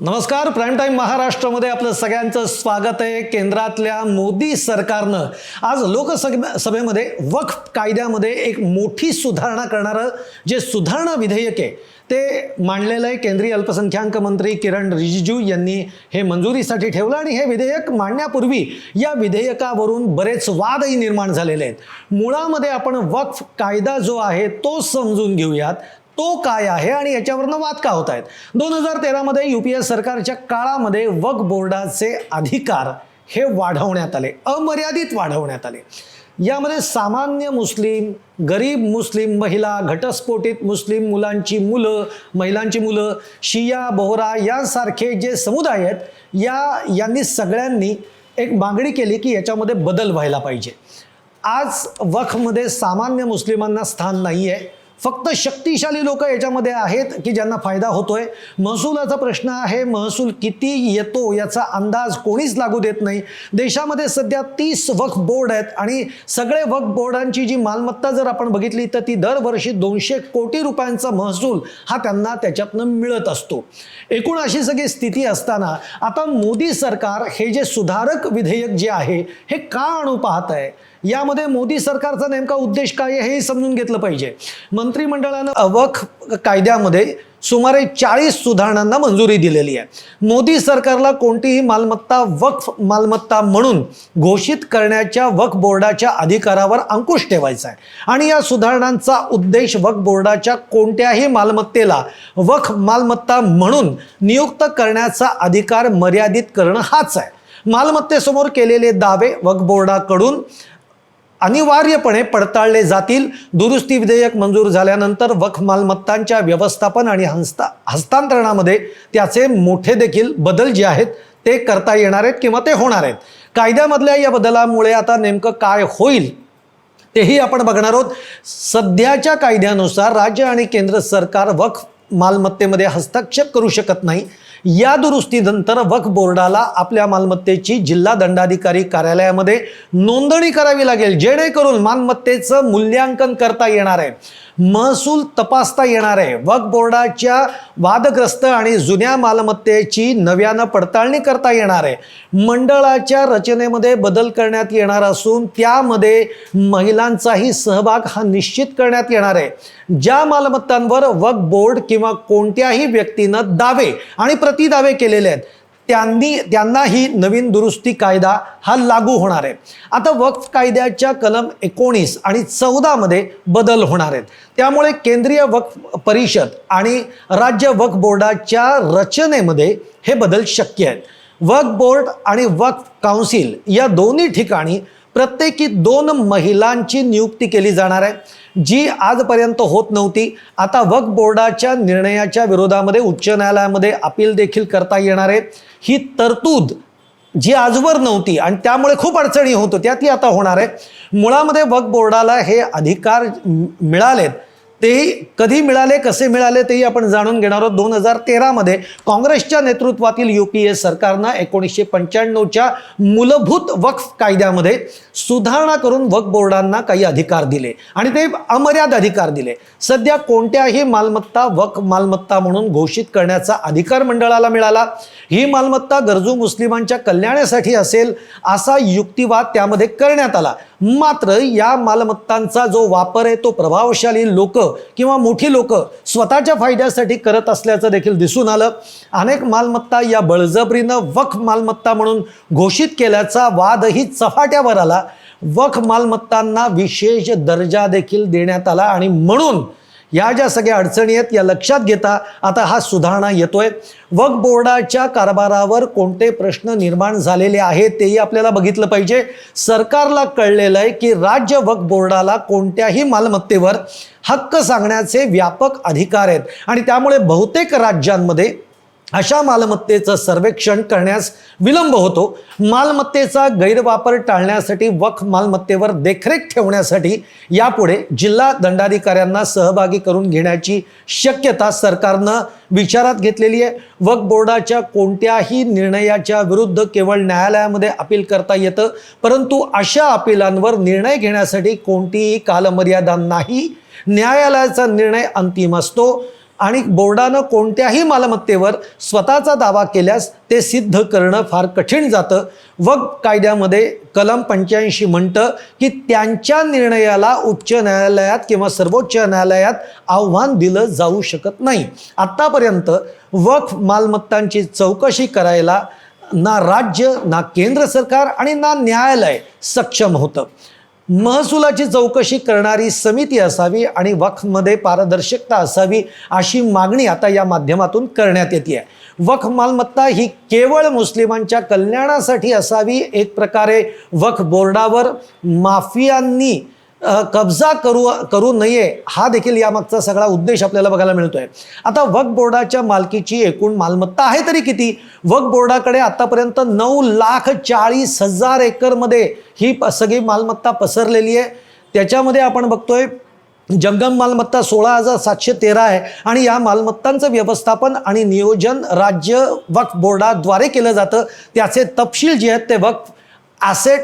नमस्कार prime time महाराष्ट्रामध्ये आपलं सगळ्यांचं स्वागत आहे. केंद्रातल्या मोदी सरकारनं आज लोकसभे सभेमध्ये वक्फ कायद्यामध्ये एक मोठी सुधारणा करणारं जे सुधारणा विधेयक आहे ते मांडलेलं आहे केंद्रीय अल्पसंख्याक मंत्री किरण रिजिजू यांनी हे मंजुरीसाठी ठेवलं आणि हे विधेयक मांडण्यापूर्वी या विधेयकावरून बरेच वादही निर्माण झालेले आहेत. मुळामध्ये आपण वक्फ कायदा जो आहे तो समजून घेऊयात. तो काय आहे आणि याच्यावरनं वाद का होत आहेत? दोन हजार तेरामध्ये यू पी ए सरकारच्या काळामध्ये वक बोर्डाचे अधिकार हे वाढवण्यात आले अमर्यादित वाढवण्यात आले. यामध्ये सामान्य मुस्लिम गरीब मुस्लिम महिला घटस्फोटित मुस्लिम मुलांची मुलं महिलांची मुलं शिया बोहरा यांसारखे जे समुदाय आहेत या यांनी सगळ्यांनी एक मागणी केली की याच्यामध्ये बदल व्हायला पाहिजे. आज वखमध्ये सामान्य मुस्लिमांना स्थान नाही आहे फक्त शक्तिशाली लोक याच्यामध्ये आहेत की ज्यांना फायदा होतोय. महसुलाचा प्रश्न आहे महसूल किती येतो याचा अंदाज कोणीच लागू देत नाही. देशामध्ये सध्या तीस वक्फ बोर्ड आहेत आणि सगळे वक्फ बोर्डांची जी मालमत्ता जर आपण बघितली तर ती दरवर्षी दोनशे कोटी रुपयांचा महसूल हा त्यांना त्याच्यातनं मिळत असतो. एकूण अशी सगळी स्थिती असताना आता मोदी सरकार हे जे सुधारक विधेयक जे आहे हे का आणू पाहत आहे? यामध्ये मोदी सरकारचा नेमका उद्देश काय आहे हे समजून घेतलं पाहिजे. मंत्रिमंडळानं अवख कायद्यामध्ये सुमारे चाळीस सुधारणांना मंजुरी दिलेली आहे. मोदी सरकारला कोणतीही मालमत्ता वक्फ मालमत्ता म्हणून घोषित करण्याच्या वक्फ बोर्डाच्या अधिकारावर अंकुश ठेवायचा आहे. आणि या सुधारणांचा उद्देश वक्फ बोर्डाच्या कोणत्याही मालमत्तेला वक्फ मालमत्ता म्हणून नियुक्त करण्याचा अधिकार मर्यादित करणं हाच आहे. मालमत्तेसमोर केलेले दावे वक्फ बोर्डाकडून अनिवार्यपणे पडताळले जातील. दुरुस्ती विधेयक मंजूर झाल्यानंतर वक्फ मालमत्तांच्या व्यवस्थापन आणि हस्ता हस्तांतरणामध्ये त्याचे मोठे देखील बदल जे आहेत ते करता येणार आहेत किंवा ते होणार आहेत. कायद्यामधल्या या बदलामुळे आता नेमकं काय होईल तेही आपण बघणार आहोत. सध्याच्या कायद्यानुसार राज्य आणि केंद्र सरकार वक्फ मालमत्तेमध्ये हस्तक्षेप करू शकत नाही. या दुरुस्तीनंतर वक्फ बोर्डाला आपल्या मालमत्तेची जिल्हा दंडाधिकारी कार्यालयामध्ये नोंदणी करावी लागेल. जेणेकरून मालमत्तेचं मूल्यांकन करता येणार आहे. महसूल तपासता येणार आहे. वक्फ बोर्डाच्या वादग्रस्त आणि जुन्या मालमत्तेची नव्यानं पडताळणी करता येणार आहे. मंडळाच्या रचनेमध्ये बदल करण्यात येणार असून त्यामध्ये महिलांचाही सहभाग हा निश्चित करण्यात येणार आहे. ज्या मालमत्तांवर वक्फ बोर्ड किंवा कोणत्याही व्यक्तीनं दावे आणि प्रतिदावे केलेले आहेत त्यांनी त्यांनाही नवीन दुरुस्ती कायदा हा लागू होणार आहे. आता वक्फ कायद्याच्या कलम एकोणीस आणि चौदामध्ये बदल होणार आहेत. त्यामुळे केंद्रीय वक्फ परिषद आणि राज्य वक्फ बोर्डाच्या रचनेमध्ये हे बदल शक्य आहेत. वक्फ बोर्ड आणि वक्फ काउन्सिल या दोन्ही ठिकाणी प्रत्येकी दोन महिलांची नियुक्ती केली जाणार आहे जी आजपर्यंत होत नव्हती. आता वक्फ बोर्डाच्या निर्णयाच्या विरोधामध्ये उच्च न्यायालयामध्ये अपील देखील करता येणार आहे. ही तरतूद जी आजवर नव्हती आणि त्यामुळे खूप अडचणी होत होत्या ती आता होणार आहे. मुळामध्ये वक्फ बोर्डाला हे अधिकार मिळालेत. ते कधी मिळाले कसे मिळाले तेही आपण जाणून घेणार आहोत. दोन हजार तेरामध्ये काँग्रेसच्या नेतृत्वातील यू पी ए सरकारनं एकोणीसशे पंच्याण्णवच्या मूलभूत वक्फ कायद्यामध्ये सुधारणा करून वक्फ बोर्डांना काही अधिकार दिले आणि ते अमर्याद अधिकार दिले. सध्या कोणत्याही मालमत्ता वक्फ मालमत्ता म्हणून घोषित करण्याचा अधिकार मंडळाला मिळाला. ही मालमत्ता गरजू मुस्लिमांच्या कल्याणासाठी असेल असा युक्तिवाद त्यामध्ये करण्यात आला. मात्र या मालमत्तांचा जो वापर आहे तो प्रभावशाली लोक किंवा मोठी लोक स्वतःच्या फायद्यासाठी करत असल्याचं देखील दिसून आलं. अनेक मालमत्ता या बळजबरीनं वक्फ मालमत्ता म्हणून घोषित केल्याचा वादही चफाट्यावर आला. वक्फ मालमत्तांना विशेष दर्जा देखील देण्यात आला आणि म्हणून या ज्या सगळ्या अडचणी आहेत या लक्षात घेता आता हा सुधारणा येतोय. वक्फ बोर्डाच्या कारभारावर कोणते प्रश्न निर्माण झालेले आहेत तेही आपल्याला बघितलं पाहिजे. सरकारला कळलेलं आहे की राज्य वक्फ बोर्डाला कोणत्याही मालमत्तेवर हक्क सांगण्याचे व्यापक अधिकार आहेत. आणि त्यामुळे बहुतेक राज्यांमध्ये अशा मालमत्तेचं सर्वेक्षण करण्यास विलंब होतो. मालमत्तेचा गैरवापर टाळण्यासाठी वक्फ मालमत्तेवर देखरेख ठेवण्यासाठी यापुढे जिल्हा दंडाधिकाऱ्यांना सहभागी करून घेण्याची शक्यता सरकारनं विचारात घेतलेली आहे. वक्फ बोर्डाच्या कोणत्याही निर्णयाच्या विरुद्ध केवळ न्यायालयामध्ये अपील करता येतं परंतु अशा अपिलांवर निर्णय घेण्यासाठी कोणतीही कालमर्यादा नाही. न्यायालयाचा निर्णय अंतिम असतो. आणि बोर्डानं कोणत्याही मालमत्तेवर स्वतःचा दावा केल्यास ते सिद्ध करणं फार कठीण जातं. वक्फ कायद्यामध्ये कलम पंच्याऐंशी म्हणतं की त्यांच्या निर्णयाला उच्च न्यायालयात किंवा सर्वोच्च न्यायालयात आव्हान दिलं जाऊ शकत नाही. आत्तापर्यंत वक्फ मालमत्तांची चौकशी करायला ना राज्य ना केंद्र सरकार आणि ना न्यायालय सक्षम होतं. महसुलाची चौकशी करणारी समिती असावी आणि वक्फमध्ये पारदर्शकता असावी अशी मागणी आता या माध्यमातून करण्यात येते आहे वक्फ मालमत्ता ही केवळ मुस्लिमांच्या कल्याणासाठी असावी एक प्रकारे वक्फ बोर्डावर माफियांनी कब्जा करू करू नये हा देखील यामागचा सगळा उद्देश आपल्याला बघायला मिळतोय. आता वक्फ बोर्डाच्या मालकीची एकूण मालमत्ता आहे तरी किती? वक्फ बोर्डाकडे आतापर्यंत नऊ लाख चाळीस हजार एकरमध्ये ही प- सगळी मालमत्ता पसरलेली आहे. त्याच्यामध्ये आपण बघतोय जंगम मालमत्ता सोळा हजार सातशे तेरा आहे आणि या मालमत्तांचं व्यवस्थापन आणि नियोजन राज्य वक्फ बोर्डाद्वारे केलं जातं. त्याचे तपशील जे आहेत ते वक्फ ॲसेट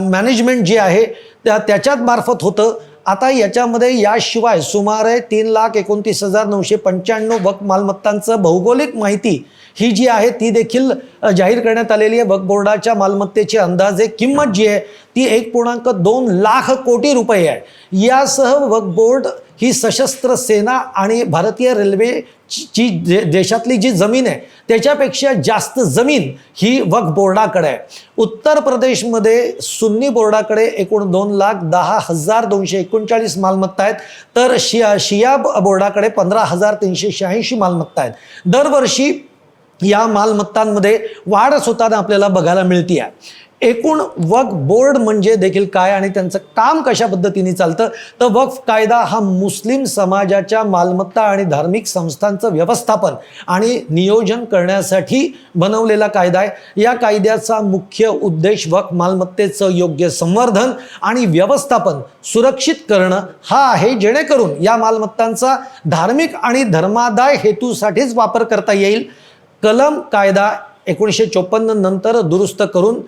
मॅनेजमेंट जे आहे त्या त्याच्यात मार्फत होतं. आता याच्यामध्ये याशिवाय सुमारे तीन लाख एकोणतीस हजार नऊशे पंच्याण्णव वक मालमत्तांचं भौगोलिक माहिती ही जी आहे ती देखील जाहीर करण्यात आलेली आहे. वक्फ बोर्डाच्या मालमत्तेची अंदाजे किंमत जी आहे ती एक पूर्णांक दोन लाख कोटी रुपये आहे. यासह वक्फ बोर्ड ही सशस्त्र सेना आणि भारतीय रेल्वे ची जे देशातली जी जमीन आहे त्याच्यापेक्षा जास्त जमीन ही वक्फ बोर्डाकडे आहे. उत्तर प्रदेशमध्ये सुन्नी बोर्डाकडे एकूण दोन लाख दहा हजार दोनशे एकोणचाळीस मालमत्ता आहेत. तर शिया शिया बोर्डाकडे पंधरा हजार तीनशे शहाऐंशी मालमत्ता आहेत. दरवर्षी या मालमत्तांमध्ये वाढच होताना आपल्याला बघायला मिळते आहे एकूण वक्फ बोर्ड म्हणजे देखील काय आणि त्यांचं काम कशा पद्धतीने चालतं? तर वक्फ कायदा हा मुस्लिम समाजाच्या मालमत्ता आणि धार्मिक संस्थांचं व्यवस्थापन आणि नियोजन करण्यासाठी बनवलेला कायदा आहे. या कायद्याचा मुख्य उद्देश वक्फ मालमत्तेचं योग्य संवर्धन आणि व्यवस्थापन सुरक्षित करणं हा आहे. जेणेकरून या मालमत्तांचा धार्मिक आणि धर्मादाय हेतूसाठीच वापर करता येईल. कलम कायदा एकोणीसशे चोपन्न नंतर दुरुस्त करून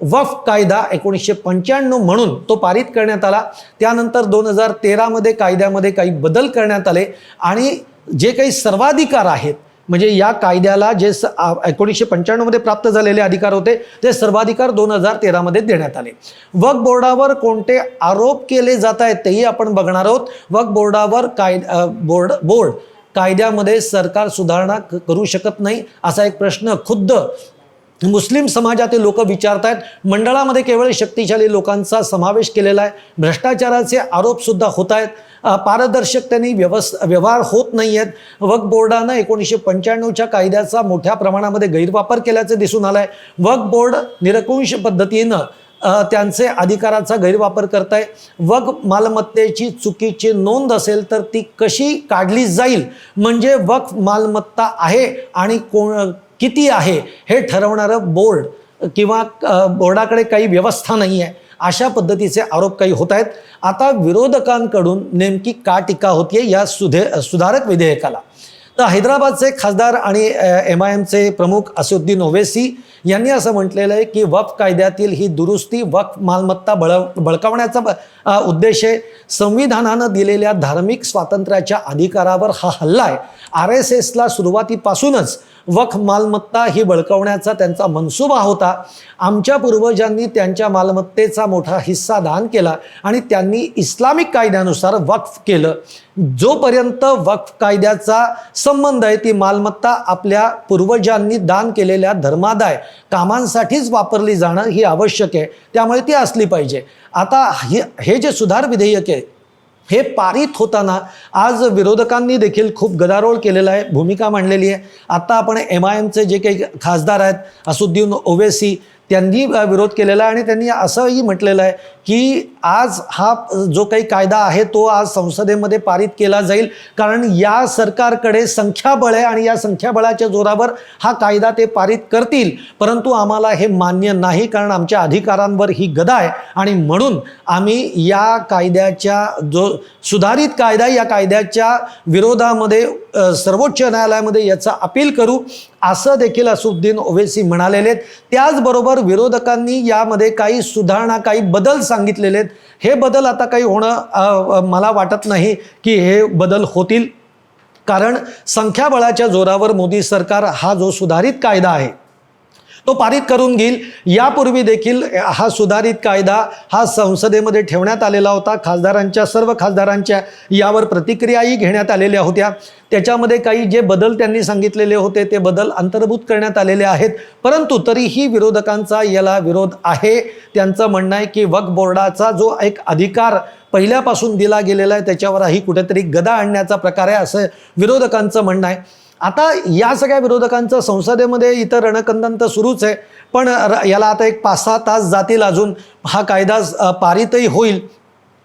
वफ कायदा एकोणीसशे पंच्याण्णव म्हणून तो पारित करण्यात आला. त्यानंतर दोन हजार तेरामध्ये कायद्यामध्ये काही बदल करण्यात आले आणि जे काही सर्वाधिकार आहेत म्हणजे या कायद्याला जे स एकोणीसशे पंच्याण्णवमध्ये प्राप्त झालेले अधिकार होते ते सर्वाधिकार दोन हजार तेरामध्ये देण्यात आले. वक बोर्डावर कोणते आरोप केले जात आहेत तेही आपण बघणार आहोत. वक बोर्डावर काय बोर्ड बोर्ड कायद्यामध्ये सरकार सुधारणा क- करू शकत नाही असा एक प्रश्न खुद्द मुस्लिम समाजातील लोक विचारत आहेत मंडळामध्ये केवळ शक्तिशाली लोकांचा समावेश केलेला आहे. भ्रष्टाचाराचे आरोपसुद्धा होत आहेत पारदर्शक पारदर्शकतेने व्यवस् व्यवहार होत नाही आहेत वक्फ बोर्डानं एकोणीसशे पंच्याण्णवच्या कायद्याचा मोठ्या प्रमाणामध्ये गैरवापर केल्याचं दिसून आलं आहे वक्फ बोर्ड निरकुंश पद्धतीनं त्यांचे अधिकाराचा गैरवापर करताय. वग मालमत्तेची चुकीची नोंद असेल तर ती कशी काढली जाईल? म्हणजे वक्फ मालमत्ता आहे आणि कोण किती आहे? हे ठरवणारं बोर्ड किंवा बोर्डाकडे काही व्यवस्था नाही आहे अशा पद्धतीचे आरोप काही होत आहेत आता विरोधकांकडून नेमकी का टीका होतीये या सुधे सुधारक विधेयकाला? तर हैदराबादचे खासदार आणि एम आय एमचे प्रमुख असुद्दीन ओवेसी यांनी असं म्हटलेलं आहे की वक्फ कायद्यातील ही दुरुस्ती वक्फ मालमत्ता बळ बळकावण्याचा उद्देश आहे. संविधानानं दिलेल्या धार्मिक स्वातंत्र्याच्या अधिकारावर हा हल्ला आहे. आर एस एसला सुरुवातीपासूनच वख मालमत्ता ही बळकवण्याचा त्यांचा मनसुबा होता. आमच्या पूर्वजांनी त्यांच्या मालमत्तेचा मोठा हिस्सा दान केला आणि त्यांनी इस्लामिक कायद्यानुसार वक्फ केलं. जोपर्यंत वक्फ कायद्याचा संबंध आहे ती मालमत्ता आपल्या पूर्वजांनी दान केलेल्या धर्मादाय कामांसाठीच वापरली जाणं ही आवश्यक आहे. त्यामुळे ती असली पाहिजे. आता हे हे जे सुधार विधेयक आहे हे पारित होताना आज विरोधकांनी देखील खूप गदारोळ केलेला आहे भूमिका मांडलेली आहे. आत्ता आपण एम आय एमचे जे काही खासदार आहेत असुद्दीन ओवेसी त्यांनी विरोध केलेला आहे आणि त्यांनी असंही म्हटलेलं आहे की आज हा जो काही कायदा आहे तो आज संसदेमध्ये पारित केला जाईल. कारण या सरकारकडे संख्याबळ आहे आणि या संख्याबळाच्या जोरावर हा कायदा ते पारित करतील. परंतु आम्हाला हे मान्य नाही कारण आमच्या अधिकारांवर ही गदा आहे. आणि म्हणून आम्ही या कायद्याच्या जो सुधारित कायदा या कायद्याच्या विरोधामध्ये सर्वोच्च न्यायालयामध्ये याचा अपील करू. असं देखील असुद्दीन ओवेसी म्हणालेले आहेत. त्याचबरोबर विरोधकांनी यामध्ये काही सुधारणा काही बदल सांगितलेले आहेत. हे बदल आता काही होणं मला वाटत नाही की हे बदल होतील. कारण संख्याबळाच्या जोरावर मोदी सरकार हा जो सुधारित कायदा आहे तो पारित करून घेईल. यापूर्वी देखील हा सुधारित कायदा हा संसदेमध्ये ठेवण्यात आलेला होता. खासदारांच्या सर्व खासदारांच्या यावर प्रतिक्रियाही घेण्यात आलेल्या होत्या. त्याच्यामध्ये काही जे बदल त्यांनी सांगितलेले होते ते बदल अंतर्भूत करण्यात आलेले आहेत. परंतु तरीही विरोधकांचा याला विरोध आहे. त्यांचं म्हणणं आहे की वक्फ बोर्डाचा जो एक अधिकार पहिल्यापासून दिला गेलेला आहे त्याच्यावरही कुठेतरी गदा आणण्याचा प्रकार आहे असं विरोधकांचं म्हणणं आहे. आता या सगळ्या विरोधकांचं संसदेमध्ये इतर रणकंदन तर सुरूच आहे पण र- याला आता एक पाच सहा तास जातील अजून हा कायदा पारितही होईल.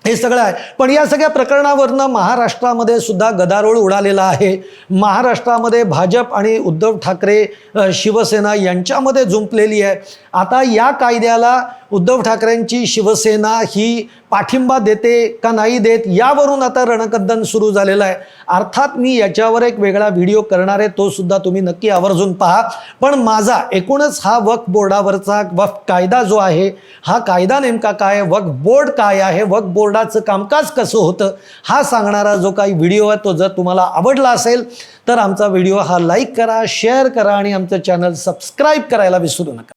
हे सगळं आहे. पण या सगळ्या प्रकरणावरनं महाराष्ट्रामध्ये सुद्धा गदारोळ उडालेला आहे. महाराष्ट्रामध्ये भाजप आणि उद्धव ठाकरे शिवसेना यांच्यामध्ये जुंपलेली आहे. आता या कायद्याला उद्धव ठाकरेंची शिवसेना ही पाठिंबा देते का नाही देत यावरून आता रणकद्दन सुरू झालेलं आहे. अर्थात मी याच्यावर एक वेगळा व्हिडिओ करणार आहे तो सुद्धा तुम्ही नक्की आवर्जून पहा. पण माझा एकूणच हा वक्फ बोर्डावरचा वक्फ कायदा जो आहे हा कायदा नेमका काय आहे, वक्फ बोर्ड काय आहे? वक्फ बोर्डाचं कामकाज कसं होतं हा सांगणारा जो काही व्हिडिओ आहे तो जर तुम्हाला आवडला असेल तर आमचा व्हिडिओ हा लाईक करा शेअर करा आणि आमचं चॅनल सबस्क्राईब करायला विसरू नका.